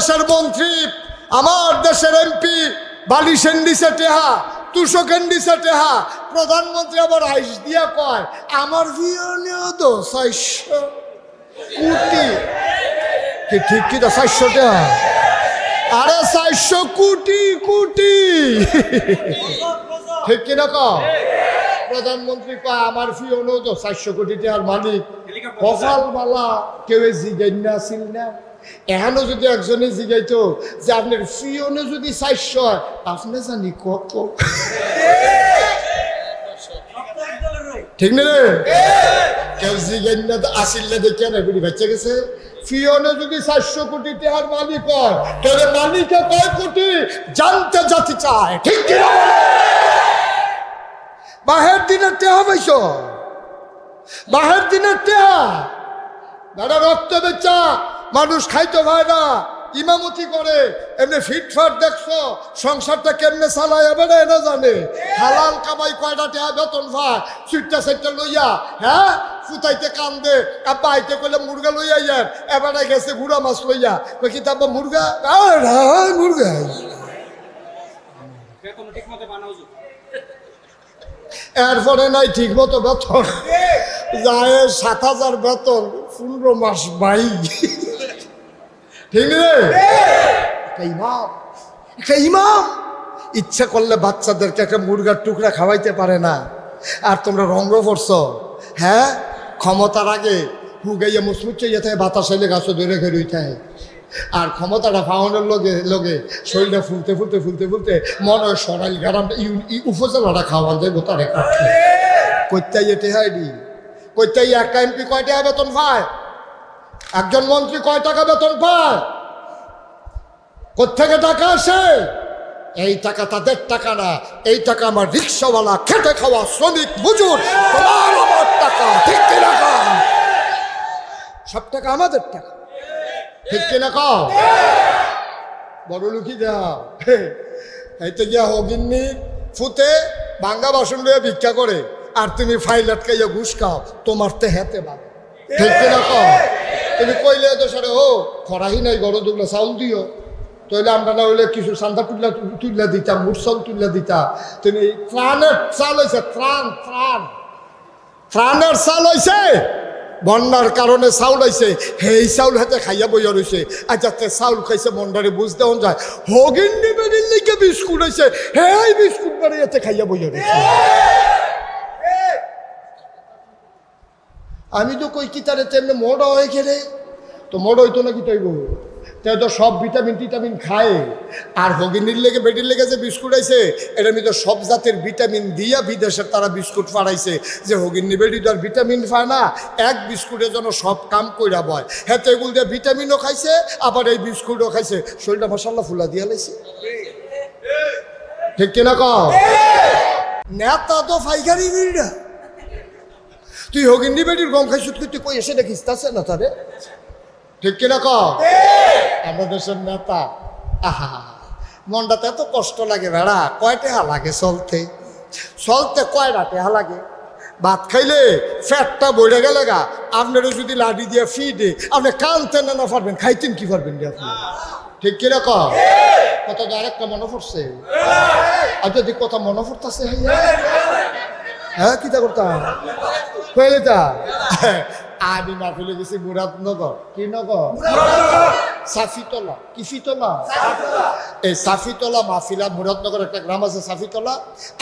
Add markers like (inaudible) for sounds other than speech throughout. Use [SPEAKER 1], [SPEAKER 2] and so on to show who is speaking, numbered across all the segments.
[SPEAKER 1] দেশের মন্ত্রী আমার দেশের এমপি বালিশেন দিছে টেহা তুষকেন দিছে টেহা প্রধানমন্ত্রী আবার আইস দিয়া কয় আমার তো চারশো কোটি। কি ঠিক কি তো চারশো টেহা? আরে চারশো কোটি কোটি। ঠিক কিনা কও? প্রধানমন্ত্রী কয় আমার ফিওনো তো চারশো কোটি টাকার মালিক। কপাল মালা কেউ জিগাই না আসিল না। এখানো যদি একজনে জিগাইতো যে আপনার ফিওনে যদি চারশো হয়, আপনি জানি কত ঠিক না কেউ জিগাই না আসিল না দেখে না, বুড়ি বাচ্চা গেছে। ফিওনে যদি চারশো কোটি মালিক হয়, তাহলে মালিকে কয় কোটি? জানতে জাতি চায়। ঠিক? বাহের দিনের টেহা পাইছ? বাহের দিনের টেহা? দাদা রক্ত বেচা মানুষ খাইতে পায় না। ইমামতি করে এমনি ফিটফাট দেখছ সংসারটা কেমনে চালায় এবার না জানে। হালাল কামাই কয়টা টেহা বেতন ভাই? সুইটটা সাইটটা লইয়া হ্যাঁ? ফুটাইতে কান্দে আব্বা আইতে কইলে মুরগা লইয়া ইয়ার এবারে গেছে গুড়া মাছ লইয়া। কই কি তাব্বা মুরগা? মুরগা। এরপরে নাই ঠিক মতো বেতন যায় সাত হাজার বেতন পনেরো মাস বাই। ঠিক একটা ইমাম একটা ইমাম। ইচ্ছা করলে বাচ্চাদেরকে একটা মুরগার টুকরা খাওয়াইতে পারে না। আর তোমরা রঙ্গ পড়ছ হ্যাঁ? ক্ষমতার আগে হুগাইয়া মুসমুচ্ছে ইয়ে থাকে, বাতাস এলে গাছও ধরে ঘেরুই থাকে আর ক্ষমতাটা পাওয়ানোর লগে লগে শরীরটা ফুলতে ফুলতে ফুলতে ফুলতে মনে হয় সরাইল গ্রামটা উপজেলাটা খাওয়ান যায় তারে কাটলে। কইতাই এটে হাইডি কইতাই একটা এমপি কয়টা বেতন পায় একজন মন্ত্রী কয় টাকা বেতন পায়? কোথেকে টাকা আসে? এই টাকা তাদের টাকা না, এই টাকা আমার রিক্সাওয়ালা, খেটে খাওয়া শ্রমিক, মজুর টাকা, ঠিক কিনা? সব টাকা আমাদের টাকা। ঠিক কিনা কও? বড় লুকি দাও। এইতে গিয়া হগিন্নি ফুতে ভাঙ্গা বাসন লইয়া ভিক্ষা করে, আর তুমি ফাইল আটকাইয়া ঘুষ খাও, তোমার তে হেতে বাবা ঠিক কিনা কও। তুমি কইলে তো সারে ও, খরাহি নাই, গরো দুগলা চাউল দিও। তাহলে আমরা না হইলে কিছু সান্দা তুল্লা তুল্লা দিতাম মুরসল তুল্লা দিতা। তুমি ত্রাণের চাল হয়েছে ত্রাণ ত্রাণ। ত্রাণের চাল হয়েছে বন্যার কারণে চাউল হয়েছে সেই চাউল হাতে খাইয়া বইয়া রয়েছে আর যাতে চাউল খাইছে, মন্ডারে বুঝতে হন যায়। হগিন নিবেদিন লিখে বিস্কুট হয়েছে সেই বিস্কুট বাড়িয়াতে খাইয়া বইয়া রয়েছে আমি তো কই কি তারে তেমনি মোড় হয়ে খেলে তো মোড় হইতো না কি তাই বউ? তাই তো সব ভিটামিন টিটামিন খায়। আর হগিনীর লেগে বেটির লেগে যে বিস্কুট আইছে এটার মধ্যে সব জাতের ভিটামিন দিয়া বিদেশের তারা বিস্কুট ফাড়াইছে যে হগিনী বেটি তো আর ভিটামিন খায় না এক বিস্কুটের জন্য সব কাম কইরা বয়। হ্যাঁ তো এগুলো দিয়ে ভিটামিনও খাইছে আবার এই বিস্কুটও খাইছে। শরীরটা মশাল্লা ফুলা দিয়া লাইছে। ঠিক কিনা ক নেতা তো ফাইকারি বিড়া তুই হগিন্দি বেটির গম খাইছুত তুই কই এসে দেখিস? তাছে না তারে? ঠিক কিনা ক দেশের নেতা। আহা মনটাতে এত কষ্ট লাগে বেড়া কয় টেহা লাগে চলতে? চলতে কয়টা টেহা লাগে? ভাত খাইলে ফ্যাটটা বইরে গেলে গা। আপনারও যদি লাডি দিয়ে ফি দে আপনি কানতে না না পারবেন, খাইতেন কি পারবেন রে আপনি? ঠিক কিনা ক কত আরেকটা মনে পড়ছে। আর যদি কথা মনে পড়তেছে হ্যাঁ কিতা করতাম? কইলেটা আমি মাহফিলে গেছি মুরাদনগর কি নগর? সাফিতলা। কি ফিতলা এই সাফিতলা মাহফিলা মুরাদনগর একটা গ্রাম আছে সাফিতলা।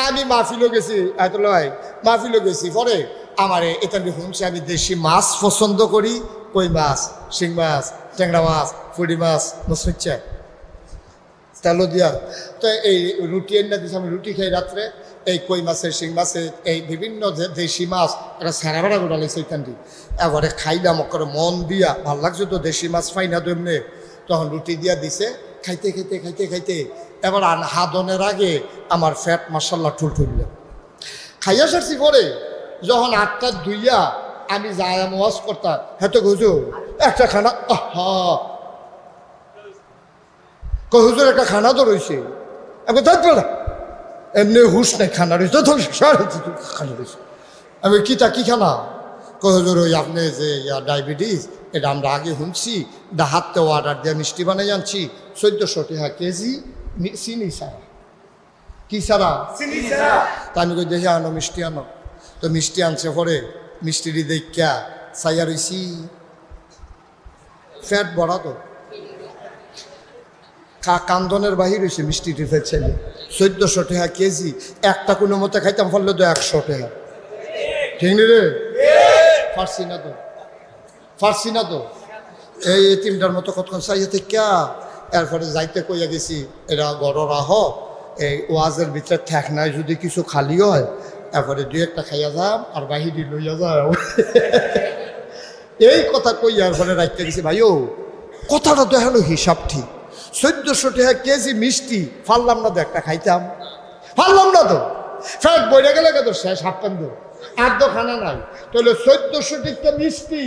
[SPEAKER 1] আমি মাহফিলও গেছি আয়তলা ভাই গেছি। পরে আমার এটা শুনছি আমি দেশি মাছ পছন্দ করি, কই মাছ? শিং মাছ, ট্যাংরা মাছ ফুডি মাছ মসুচ্চা তেলো দিয়া। তো এই রুটি এনে দিয়েছে আমি রুটি খাই রাত্রে। এই কই মাছের, শিং মাছের, এই বিভিন্ন যে- দেশি মাছ একটা সারা বেড়া গোটা লাগছে এবারে খাইলাম করে মন দিয়া, ভালো লাগছে তো দেশি মাছ পাই না তো তখন রুটি দিয়া দিছে, খাইতে খাইতে খাইতে খাইতে। এবার হাদনের আগে আমার ফ্যাট মাসাল্লা ঠুল ঠুলল খাইয়া সারছি পরে, যখন আটটা দুইয়া আমি যায় ওয়াজ করতাম হ্যাঁ তো গুজু একটা খানা কই হুজুর, একটা খানা তো রয়েছে আমি থাকবে না এমনি হুশ নাই খানা রয়েছে। তো খানা রয়েছে। আমি কি তা কি খানা? কহজোর ওই আপনি যে ডায়াবেটিস এটা আমরা আগে শুনছি। ডাহাতে অর্ডার দিয়ে মিষ্টি বানিয়ে আনছি। চোদ্দোশো টাকা কেজি চিনি সারা কি সারা তা আমি কই দেখি আনো মিষ্টি আনো। তো মিষ্টি আনছে পরে মিষ্টিটি দেখা চাইয়া রইছি। ফ্যাট বড়া তো। কান্দনের বাহির হয়েছে মিষ্টিটি ছেলে। চোদ্দশো টাকা কেজি, একটা কোনো মতে খাইতাম ফলে তো একশো টাকা। ঠিক নি রে? ফার্সি না তো? ফার্সি না তো? এই তিনটার মতো কতক্ষণ চাইয়ে থেকে এরপরে যাইতে কইয়া গেছি, এরা গড়রা হ, এই ওয়াজের ভিতরে ঠেক নাই, যদি কিছু খালি হয়, এরপরে দুই একটা খাইয়া যাম, আর বাহিরি লইয়া যাও। এই কথা কইয়া এরপরে রাখতে গেছি, ভাইও, কথাটা তো হলো হিসাব ঠিক। চোদ্দশো টাকা কেজি মিষ্টি ফারলাম না তো একটা খাইতাম। ফারলাম না তো। ফ্যাট বইরে গেলে কত শেষ হাফতান্দ আর তো খানা নাই। তাহলে চোদ্দশো টিকা মিষ্টি,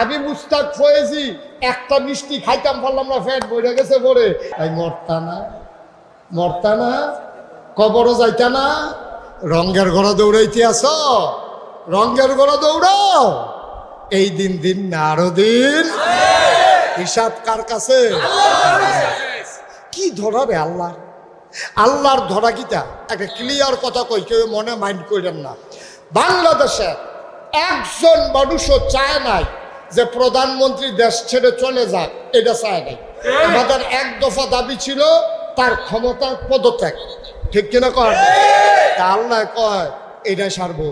[SPEAKER 1] আমি মুস্তাক ফয়েজি, একটা মিষ্টি খাইতাম পারলাম না, ফ্যাট বইরে গেছে পরে। এই মরতা না মরতা না, কবরও যাইতা না। রঙ্গের ঘোড়া দৌড়াইতে আস, রঙ্গের ঘোড়া দৌড়াও। এই দিন দিন না, আরও দিন। হিসাব কার কাছে? কি ধরা রে আল্লাহ? আল্লাহর ধরা কিটা একটা ক্লিয়ার কথা কই, কেউ মনে মাইন্ড করেন না। বাংলাদেশে একজন মানুষও চায় নাই যে প্রধানমন্ত্রী দেশ ছেড়ে চলে যাক, এটা চায় নাই। আমাদের এক দফা দাবি ছিল, তার ক্ষমতার পদত্যাগ। ঠিক কিনা কয়? আল্লাহ কয় এটা সারবো।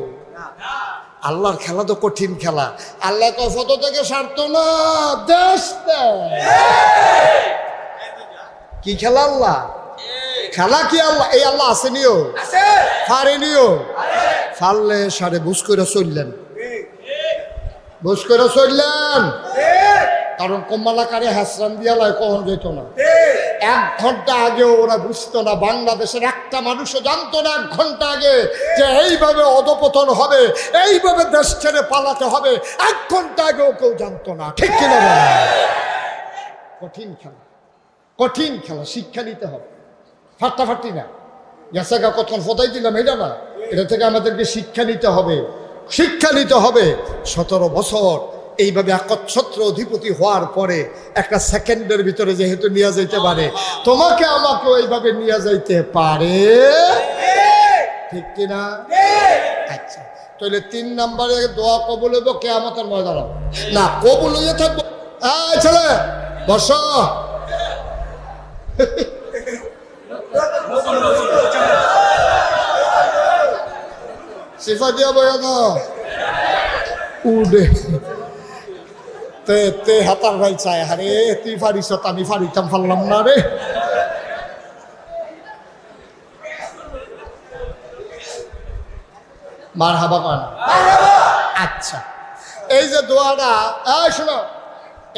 [SPEAKER 1] আল্লাহর খেলা তো কঠিন খেলা। আল্লাহ কয় পদ থেকে সারতো না, দেশ। কি খেলা আল্লাহ? খেলা কি আল্লাহ? এই আল্লাহ আসেনিও পারেনিও ফাললে সারে বুঝ করে চললেন। বুঝ করে চললেন। কারণ কম্মালাকারে হাসরান দিয়ালায় কখন যেত না। এক ঘণ্টা আগেও ওরা বুঝতো না বাংলাদেশের একটা মানুষও জানতো না এক ঘণ্টা আগে যে এইভাবে অধপতন হবে এইভাবে দেশ ছেড়ে পালাতে হবে। এক ঘণ্টা আগেও কেউ জানতো না। ঠিক কিনা কঠিন খেলা। কঠিন খেলা, শিক্ষা নিতে হবে। ফাট্টাফাট্টি না। গ্যাসাগা কতক্ষণ ফোটাই দিলাম, এটা না। এটা থেকে আমাদেরকে শিক্ষা নিতে হবে। শিক্ষা নিতে হবে সতেরো বছর। এইভাবে একচ্ছত্র অধিপতি হওয়ার পরে একটা সেকেন্ডের ভিতরে যেহেতু নিয়ে যাইতে পারে, তোমাকে আমাকেও এইভাবে নিয়ে যাইতে পারে। ঠিক কিনা? আচ্ছা তাহলে তিন নম্বরে দোয়া কবুল হইব, কেয়ামতের ময়দান। না, কবুল হইয়া থাকব। ছেলে, বস। সিফা দিয়া বয়া দাও উডে তে তে হাতার ভাই চায় হারে তুই ফারিস আমি ফারিতাম ফারলাম না রে মার হাবা আচ্ছা এই যে দোয়াটা শোনো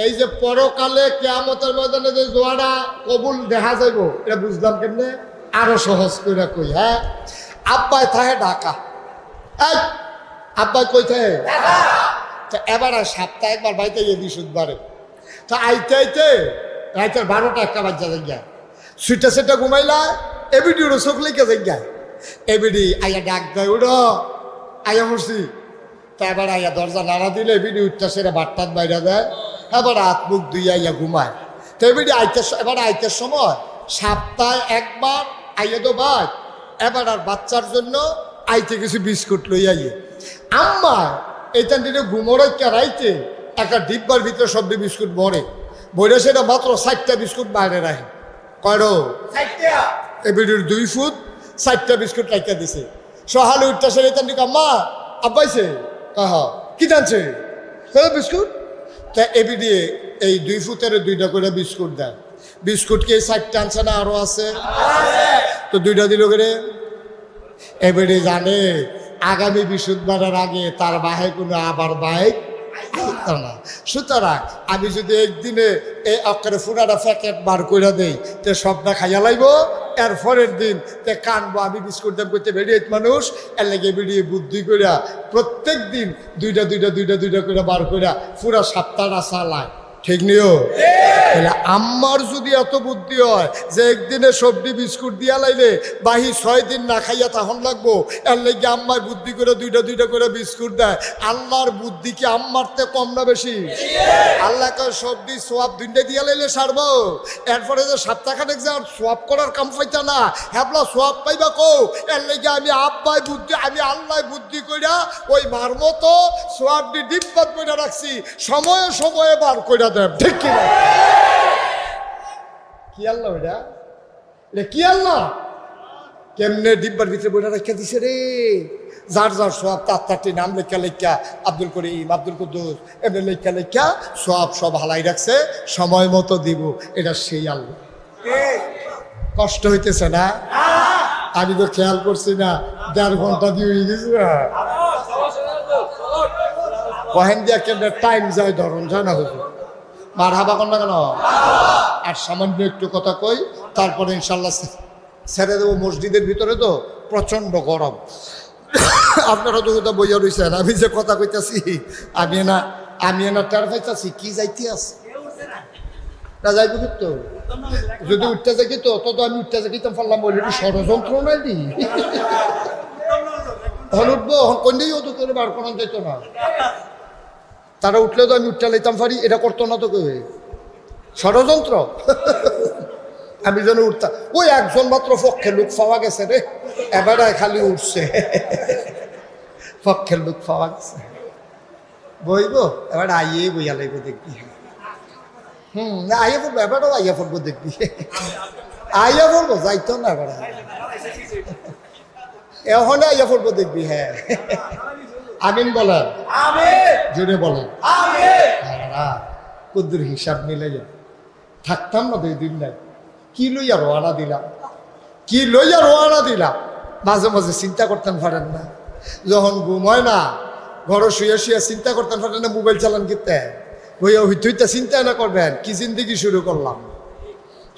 [SPEAKER 1] এই যে পরকালে কেয়ামতের ময়দানে যে দোয়াটা কবুল দেখা যাইব, এটা বুঝলাম কেমনে? আরও সহজ করে কই হ্যাঁ? আব্বাই থাকে ঢাকা। আব্বাই কই থাকে তো এবার সপ্তাহে একবার বাড়িতে গিয়ে দিস বারে তো আইতে আইতে রাইতের বারোটা একটা বাচ্চা যায় সুইটা সেটা ঘুমাইলা, এবিডি ওরা চোখ লেগে যায় এবিডি আইয়া ডাক দেয় উড়ো আইয়া মরছি। তা এবার আইয়া দরজা নাড়া দিলে এবিডি উঠতে সেটা বাট্টাত বাইরে দেয়। এবার হাত মুখ দুই আইয়া ঘুমায়। তো এবিডি আইতে এবার আইতের সময় সপ্তাহে একবার আইয়া তো বাদ। এবার আর বাচ্চার জন্য আইতে কিছু বিস্কুট লই আইয়ে। আম্মা এইটা দিনে ঘুমোর রাইতে একটা ডিব্বার ভিতরে সব বিস্কুট ভরে। ভরে সেটা মাত্র ষাটটা বিস্কুট বাইরে রাখে। করো এবিডির দুই ফুট ষাটটা বিস্কুট রাইতে দিছে। সহালে উঠতে সে এইটা দিকে আম্মা আব্বাইছে কাহ কি জানছে কত বিস্কুট। তা এবি দিয়ে এই দুই ফুটের দুইটা করে বিস্কুট দেয়। বিস্কুট কি ষাটটা আনছে না আরও আছে? তো দুইটা দিল করে। এবারে জানে, আগামী বিশুদ্ধ আগে তার বাহে কোনো আবার বাইক না সুতরাং আমি যদি একদিনে এই অক্ষরে ফুরাটা প্যাকেট বার করে দেই, তে সবটা খাইয়া লাইব, এর পরের দিন তে কানবো, আমি বিস্কুট দাম করতে বেরিয়ে মানুষ, এর লেগে বেরিয়ে বুদ্ধি করিয়া প্রত্যেক দিন দুইটা দুইটা দুইটা দুইটা করে বার করিয়া পুরা রাসা চালায় ঠিক নিও? তাহলে আম্মার যদি এত বুদ্ধি হয় যে একদিনে সবজি বিস্কুট দিয়া লাইলে বাহি ছয় দিন না খাইয়া তখন লাগবো? এর লেগে আম্মায় বুদ্ধি করে দুইটা দুইটা করে বিস্কুট দেয়। আল্লাহর বুদ্ধি কি আম্মার তে কম না বেশি? আল্লাহকে সবজি সোয়াব দুইটা দিয়া লাইলে সারবো। এরপরে যে সপ্তাহখানেক যে আর সোয়াব করার কাম পাইতা না হ্যাবলা সোয়াব পাইবা কো এর লেগে আমি আব্বাই বুদ্ধি, আমি আল্লাহ বুদ্ধি কইরা ওই মার মতো সোয়াবটি ডিব্বাত কইরা রাখছি। সময়ে সময়ে বার কইরা দেব। ঠিক কিনা? কি আল্লাহ এটা? এটা কি আল্লাহ? কেমনে ডিব্বার ভিতরে বইটা রেখে দিছে রে? যার যার সব তার তারটি নাম লেখা লেখা আব্দুল করিম আব্দুল কুদ্দুস এমনি লেখা লেখা সব সব হালাই রাখছে সময় মতো দিব এটা সেই আল্লাহ। কষ্ট হইতেছে না? আমি তো খেয়াল করছি না দেড় ঘণ্টা দিয়ে গেছে কহেন দিয়া কেমনে টাইম যায় ধরন যায় না হুজুর। মার হাবা কন না কেন? আর সামান্য একটু কথা কই, তারপরে ইনশাল্লাহ ছেড়ে দেবো মসজিদের ভিতরে তো প্রচণ্ড গরম। আপনারা তো কোথাও বইয়া রয়েছেন আমি যে কথা কইতাছি, আমি না আমি না টার পাইতাছি, কি যাইতে আছে? না যাইব কিন্তু যদি উঠতে যাই তো তত আমি উঠতে যাইতাম পারলাম, বলে এটি ষড়যন্ত্র নাই দি হন উঠবো হন কন্যাই অত করে বার করানো যেত না। তারা উঠলে তো আমি উঠতে লাইতাম পারি এটা করতো না তো কেউ ষড়যন্ত্র। (laughs) আমি যেন উঠতাম ওই একজন মাত্র পক্ষে লোক পাওয়া গেছে রে। এবারে খালি উঠছে। (laughs) পক্ষের লোক পাওয়া গেছে। বইব, এবার আইয়ে বইয়া লাগবো দেখবি। হুম না আইয়া পড়ব, এবারও আইয়া পড়ব দেখবি। (laughs) আইয়া পড়ব, যাইতো না এবার। এখনে আইয়া পড়ব দেখবি হ্যাঁ। আমিন বলেন। জোরে বলেন। কুদ্দুর হিসাব মিলে যায় থাকতাম না দুই দিন নাই। কি লইয়া রোয়ানা দিলাম? কি লইয়া রোয়ানা দিলাম? মাঝে মাঝে চিন্তা করতাম পারেন না। যখন ঘুম হয় না ঘরে শুয়ে শুয়ে চিন্তা করতাম পারেন না মোবাইল চালান কিতে? হইয়া হইতে চিন্তা না করবেন কি জিন্দিগি শুরু করলাম?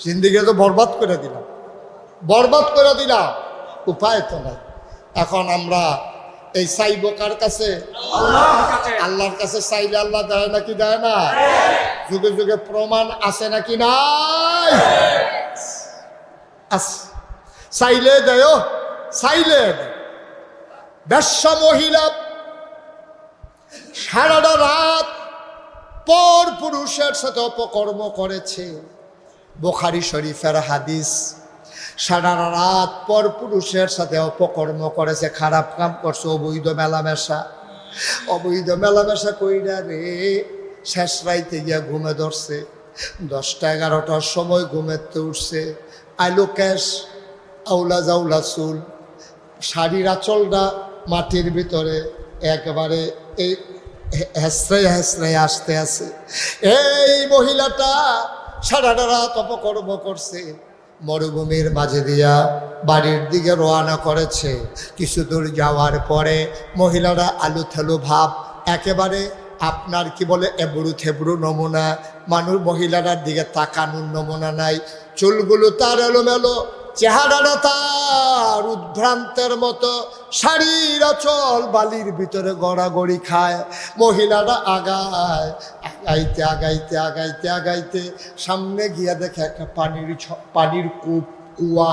[SPEAKER 1] জিন্দিগি তো বরবাদ করে দিলাম। বরবাদ করে দিলাম। উপায় তো নাই। এখন আমরা এই চাইব কার কাছে? আল্লাহর কাছে। চাইলে আল্লাহ দেয় নাকি দেয় না? যুগে যুগে প্রমাণ আছে নাকি নাই। চাইলে দেয় চাইলে দেয়। বেশ্যা মহিলা সারাটা রাত পর পুরুষের সাথে অপকর্ম করেছে। বোখারি শরীফের হাদিস। সারা রাত পর পুরুষের সাথে অপকর্ম করেছে খারাপ কাম করছে, অবৈধ মেলামেশা। অবৈধ মেলামেশা কইরা রে, শেষ রাইতে গিয়া ঘুমে ধরছে। দশটা এগারোটার সময় ঘুমেতে উঠছে। আইলো ক্যাশ, আউলা জাউলা চুল। শাড়ির আঁচলটা মাটির ভিতরে একেবারে এই হেসরে হেসরে আসতে আছে। এই মহিলাটা সারাটা রাত অপকর্ম করছে। মরুভূমির মাঝে দিয়া বাড়ির দিকে রওনা করেছে। কিছু দূর যাওয়ার পরে মহিলারা আলু থেলু ভাব, একেবারে আপনার কি বলে এবড়ু থেবড়ু নমুনা মানুষ মহিলারার দিকে তাকানোর নমুনা নাই। চুলগুলো তার এলোমেলো চেহারাটা তার উদ্ভ্রান্তের মতো শাড়ির চল বালির ভিতরে গড়াগড়ি খায়। মহিলারা আগায়, আগাইতে আগাইতে আগাইতে আগাইতে সামনে গিয়া দেখে একটা পানির পানির কূপ, কুয়া,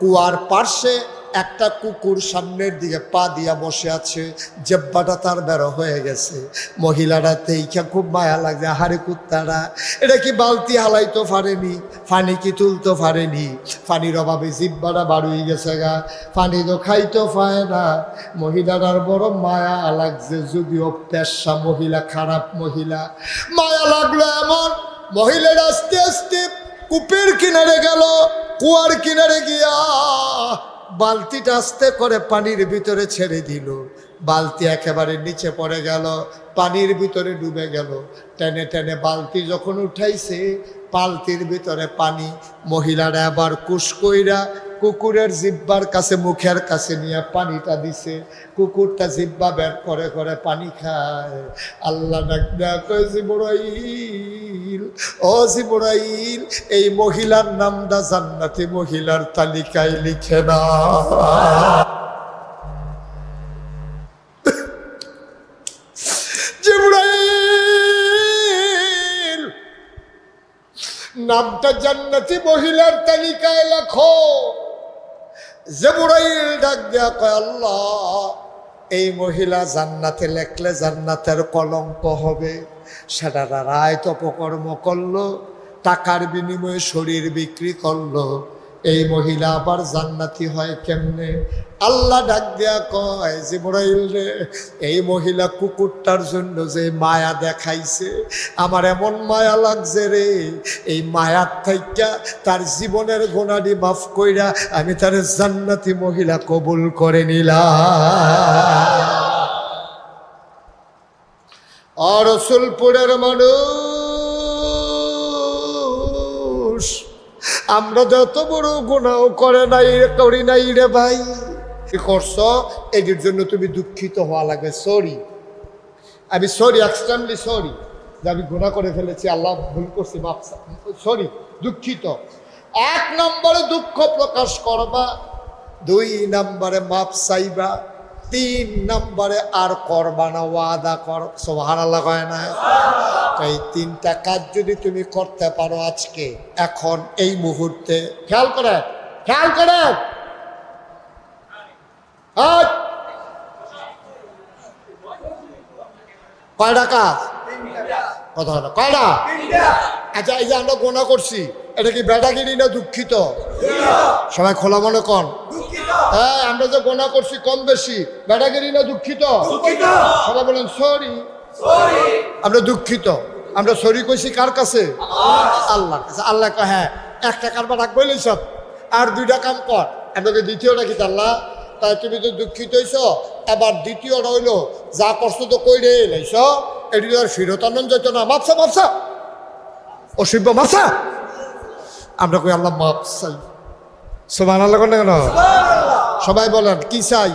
[SPEAKER 1] কুয়ার পার্শ্বে একটা কুকুর সামনের দিকে পা দিয়া বসে আছে, জেব্বাটা তার বেরো হয়ে গেছে। মহিলারা তেইখা খুব মায়া লাগছে হারে কুত্তারা, এটা কি বালতি হালাইতে পারেনি পানি কি তুলতে পারেনি পানির অভাবে জিব্বাটা বাড়ুই গেছে গা পানি তো খাইতে পায় না। মহিলারার বড় মায়া লাগছে, যদিও পেশা মহিলা, খারাপ মহিলা। মায়া লাগল এমন, মহিলারা আস্তে আস্তে কূপের কিনারে গেল, কুয়ার কিনারে গিয়া বালতিটা আস্তে করে পানির ভিতরে ছেড়ে দিল। বালতি একেবারে নিচে পড়ে গেল, পানির ভিতরে ডুবে গেল। টেনে টেনে বালতি যখন উঠাইছে বালতির ভিতরে পানি। মহিলারা আবার কুসকইরা কুকুরের জিব্বার কাছে, মুখের কাছে নিয়ে পানিটা দিছে। কুকুরটা জিব্বা বের করে করে পানি খায়। আল্লাহ ও জিবরাইল, এই মহিলার নামটা জান্নাতি মহিলার তালিকায় লিখে না নামটা জান্নাতি মহিলার তালিকায় লেখো। জেবুরাইল ডাক দেয়া কয়, আল্লাহ, এই মহিলা জান্নাতে লেখলে জান্নাতের কলঙ্ক হবে। সেটা রায় তপকর্ম করল, টাকার বিনিময়ে শরীর বিক্রি করল। এই মহিলা আবার জান্নাতি হয় কেমনে? আল্লাহ ডাক দেয়া কয়, জিবরাইল রে, এই মহিলা কুকুরটার জন্য যে মায়া দেখাইছে, আমার এমন মায়া লাগছে রে। এই মায়ার থাইকা তার জীবনের গোনাডি মাফ কইরা আমি তার জান্নাতি মহিলা কবুল করে নিলাম। আর রসুলপুরের মানুষ আমরা যত বড় গুণাও করে নাই করি নাই রে ভাই। কি করছ? এটির জন্য তুমি দুঃখিত হওয়া লাগে, সরি। আমি সরি এক্সট্রিমলি সরি যে আমি গুণা করে ফেলেছি, আল্লাহ ভুল করছি মাপ সরি, দুঃখিত। এক নম্বরে দুঃখ প্রকাশ করবা, দুই নম্বরে মাপ চাইবা। তিন নম্বরে আর করবা না, ওয়াদা কর। সোহান আল্লাহ কয় না? এই তিনটা কাজ যদি তুমি করতে পারো আজকে, এখন এই মুহূর্তে, খেয়াল করে খেয়াল করে। কয়টা কাজ? কথা হলো, কয়টা? আচ্ছা এই যে আমরা গোনা করছি, এটা কি বেটাগিরি না দুঃখিত? সবাই খোলা মনে কন হ্যাঁ আমরা যে গোনা করছি কম বেশি বেটাগিরি না দুঃখিত? সবাই বলেন সরি। আমরা দুঃখিত। আমরা সরি কইছি কার কাছে? আল্লাহ কাছে। আল্লাহ কয় হ্যাঁ একটা কারবার রাখবই সব আর দুইটা কাম কর। আপনাকে দ্বিতীয়টা কি আল্লাহ তাই তুমি তো দুঃখিত হইছ এবার দ্বিতীয়টা হইল যা কষ্ট তো কই রে লাইছ। এটি তো আর ফিরত আনন্দ যেত না। মাপসা মাপসা? অসভ্য মাপসা? আমরা কই আল্লাহ মাপ চাই। সোমান আল্লাহ কেন? সবাই বলেন কি চাই?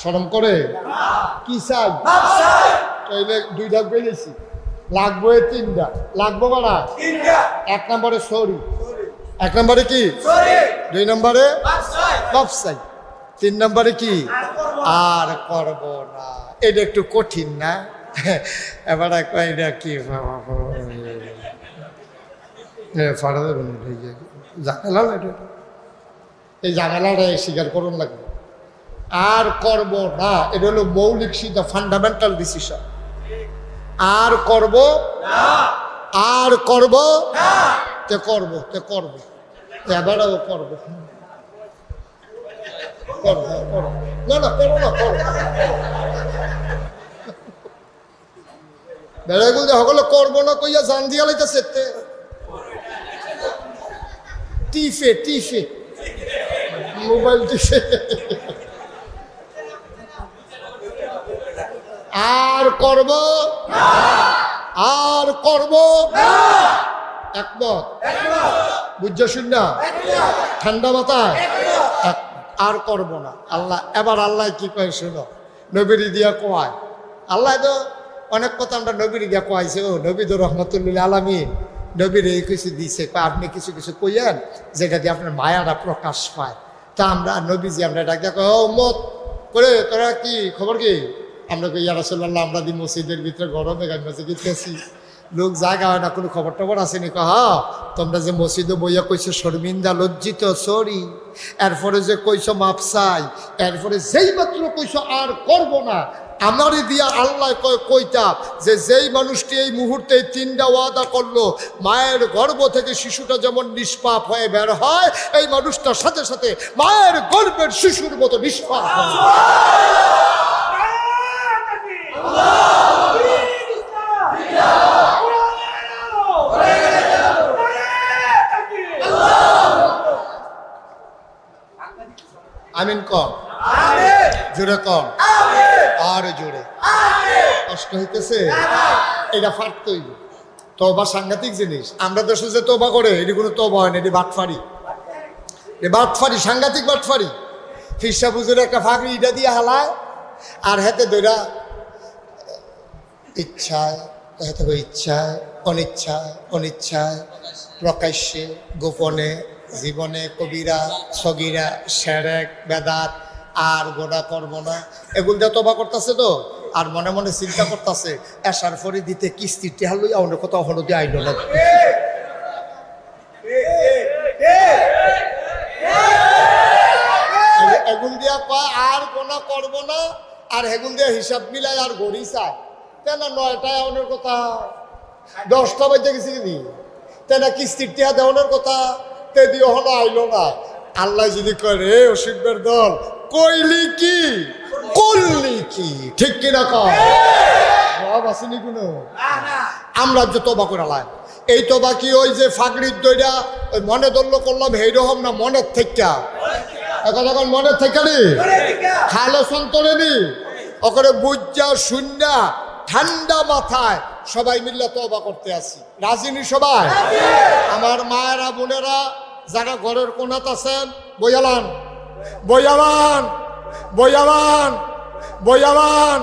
[SPEAKER 1] সরম করে? কি চাই? তাইলে দুই ডাক বেরিয়েছি লাগবো এ তিনটা। লাগবো মানা এক নম্বরে সরি। এক নম্বরে কি? দুই নম্বরে? ব্যবসায়ী তিন নম্বরে কি? আর করব না। এটা একটু কঠিন না? এবার এটা কি ফাড়া দেবেন না এটা। এই ঝামেলাটা স্বীকার করুন লাগবে আর করব না, এটা হলো মৌলিক সিদ্ধা ফান্ডামেন্টাল ডিসিশন আর করব আর করব তে করব তে করব। এবারেও করব। না না না যে সকলে করব না কইয়া জান টিফে টিফে। মোবাইল টিফে আর করব? আর করব? একমত। বুঝছ শুন ঠান্ডা মাথায়? আর করব না। আল্লাহ, এবার আল্লাহ কি কয় শুনো? নবীর দিয়া কোয়ায় আল্লাহ তো অনেক কথা আমরা নবীর দিয়া কোয়াইছে। ও, নবী তো রহমতুল্লাহ আলমী নবীর এই কিছু দিছে। আপনি কিছু কিছু কইয়েন, যেটা দিয়ে আপনার মায়াটা প্রকাশ পায়। তা আমরা নবীজি, আমরা ডাক দেখো মত করে তোরা কি, খবর কি? আমরা কই, ইয়া রাসূলুল্লাহ, আমরা দি মসজিদের ভিতরে গরম গান মসজিদ গেছি। লোক জায়গা হয় না, কোনো খবর টবর আসেনি কহ তোমরা যে মসজিদে বইয়া কইছো, শর্মিন্দা লজ্জিত, সরি। এরপরে যে কইছো মাপসাই এরপরে যেই মাত্র কইছো, আর করব না আমারই দিয়া আল্লাহ কয় কইতা যে? যেই মানুষটি এই মুহূর্তে তিনটা ওয়াদা করল মায়ের গর্ভ থেকে শিশুটা যেমন নিষ্পাপ হয়ে বের হয় এই মানুষটার সাথে সাথে মায়ের গর্ভের শিশুর মতো নিষ্পাপ আমিন কম। জুড়ে কম। আর জোরে। কষ্ট হইতেছে? এটা ফাটতই তবা। সাংঘাতিক জিনিস। আমরা দেশে যে তোবা করে, এটি কোনো তোবা হয় না, এটি বাটফারি। এ বাটফারি, সাংঘাতিক বাটফারি। ফিরসা পুজোর একটা ফাঁকরি ইটা দিয়ে হালায়, আর হাতে দৈরা ইচ্ছায়, হাতে ইচ্ছায়, অনিচ্ছায় অনিচ্ছায়, প্রকাশ্যে, গোপনে, জীবনে, কবিরা, সগিরা, সেরেক, বেদাত আর গোনা করব না। এগুল দিয়ে তবা করতেছে তো? আর মনে মনে চিন্তা করতেছে, এসার পরে দিতে কিস্তি টেহা লই অন্য কথা হলো দিয়ে আইল না। এগুল দিয়া কয় আর গোনা করব না, আর হেগুল দিয়া হিসাব মিলাই আর গড়ি চায় তেনা নয়টায় অনেক কথা? দশটা বাজে গেছি কিনি তেনা কিস্তির টিহা দেওয়ানোর কথা? তে দিয়ে হলো আইলো না। আল্লাহ যদি কয় করে অসিবের দল কইলি কি? করলি কি? ঠিক কিনা কয়? সব আসেনি কোনো? আমরা যে তবা করে লাই এই তবা কি ওই যে ফাগড়ির দইটা ওই মনে দল্য করলাম এই রকম না মনের থেকে এখন এখন মনের থেকে নি? খালো সন্তরে নি? ওখানে বুঝা শূন্য ঠান্ডা মাথায় সবাই মিল্লা তবা করতে আসি। রাজিনী সবাই? আমার মায়েরা বোনেরা যারা ঘরের কোনাত আছেন বইয়ালান। বইয়ালান বয়াবান বইয়ালান